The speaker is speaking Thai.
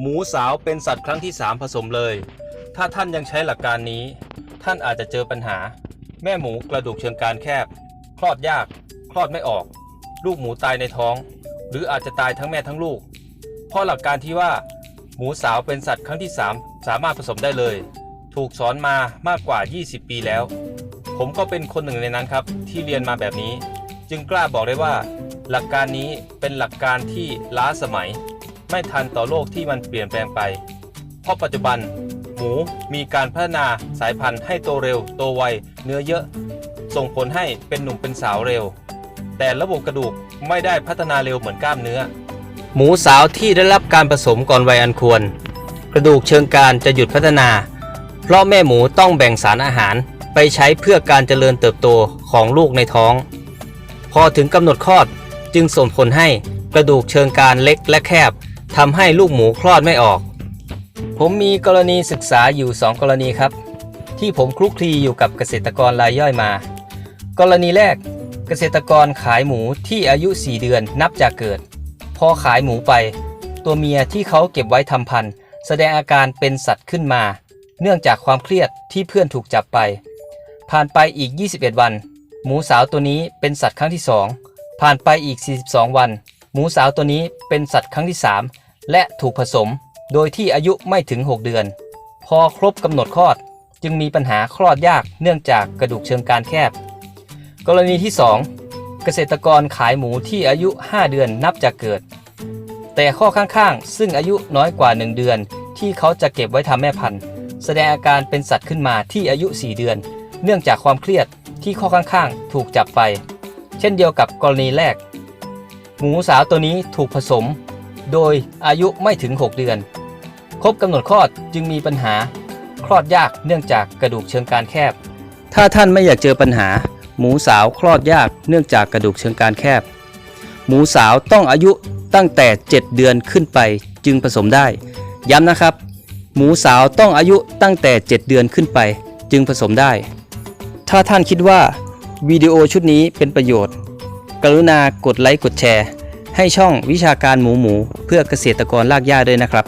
หมูสาวเป็นสัตว์ครั้งที่ 3 ผสมเลย ถ้าท่านยังใช้หลักการนี้ ท่านอาจจะเจอปัญหา แม่หมูกระดูกเชิงกรานแคบ คลอดยาก คลอดไม่ออก ลูกหมูตายในท้อง หรืออาจจะตายทั้งแม่ทั้งลูก เพราะหลักการที่ว่า หมูสาวเป็นสัตว์ครั้งที่ 3 สามารถผสมได้เลย ถูกสอนมามากกว่า 20 ปีแล้ว ผมก็เป็นคนหนึ่งในนั้นครับ ที่เรียนมาแบบนี้ จึงกล้าบอกได้ว่า หลักการนี้เป็นหลักการที่ล้าสมัย ไม่ทันต่อโลกที่มันเปลี่ยนแปลงไป เพราะปัจจุบัน หมูมีการพัฒนาสายพันธุ์ให้โตเร็ว โตไว เนื้อเยอะ ส่งผลให้เป็นหนุ่มเป็นสาวเร็ว แต่ระบบกระดูกไม่ได้พัฒนาเร็วเหมือนกล้ามเนื้อ หมูสาวที่ได้รับการผสมก่อนวัยอันควร กระดูกเชิงกรานจะหยุดพัฒนา เพราะแม่หมูต้องแบ่งสารอาหารไปใช้เพื่อการเจริญเติบโตของลูกในท้อง พอถึงกำหนดคลอดจึงส่งผลให้กระดูกเชิงกรานเล็กและแคบ ทำให้ลูกหมูคลอดไม่ออก ผมมีกรณีศึกษาอยู่ 2 กรณีครับ ที่ผมคลุกคลีอยู่กับเกษตรกรรายย่อยมา กรณีแรกเกษตรกรขายหมูที่อายุ 4 เดือนนับจากเกิด พอขายหมูไป ตัวเมียที่เขาเก็บไว้ทำพันธุ์แสดงอาการเป็นสัตว์ขึ้นมา เนื่องจากความเครียดที่เพื่อนถูกจับไป ผ่านไปอีก 21 วัน หมูสาวตัวนี้เป็นสัตว์ครั้งที่ 2 ผ่านไปอีก 42 วัน หมูสาวตัวนี้เป็นสัตว์ครั้งที่ 3 และถูกผสมโดยที่อายุไม่ถึง 6 เดือน พอครบกำหนดคลอดจึงมีปัญหาคลอดยากเนื่องจากกระดูกเชิงกรานแคบ กรณีที่ 2 เกษตรกรขายหมูที่อายุ 5 เดือนนับจากเกิด แต่ข้อข้างๆ ซึ่งอายุน้อยกว่า 1 เดือน ที่เขาจะเก็บไว้ทำแม่พันธุ์ แสดงอาการเป็นสัตว์ขึ้นมาที่อายุ 4 เดือน เนื่องจากความเครียดที่ข้อข้างๆ ถูกจับไป เช่นเดียวกับกรณีแรก หมูสาวตัวนี้ถูกผสม โดยอายุไม่ถึง 6 เดือน ครบกำหนดคลอดจึงมีปัญหาคลอดยากเนื่องจากกระดูกเชิงกรานแคบ ถ้าท่านไม่อยากเจอปัญหา หมูสาวคลอดยากเนื่องจากกระดูกเชิงกรานแคบ หมูสาวต้องอายุตั้งแต่ 7 เดือนขึ้นไปจึงผสมได้ ย้ำนะครับ หมูสาวต้องอายุตั้งแต่ 7 เดือนขึ้นไป จึงผสมได้ ถ้าท่านคิดว่าวิดีโอชุดนี้เป็นประโยชน์ กรุณากดไลค์กดแชร์ ให้ช่องวิชาการหมูหมู เพื่อเกษตรกรลากหญ้าด้วยนะครับ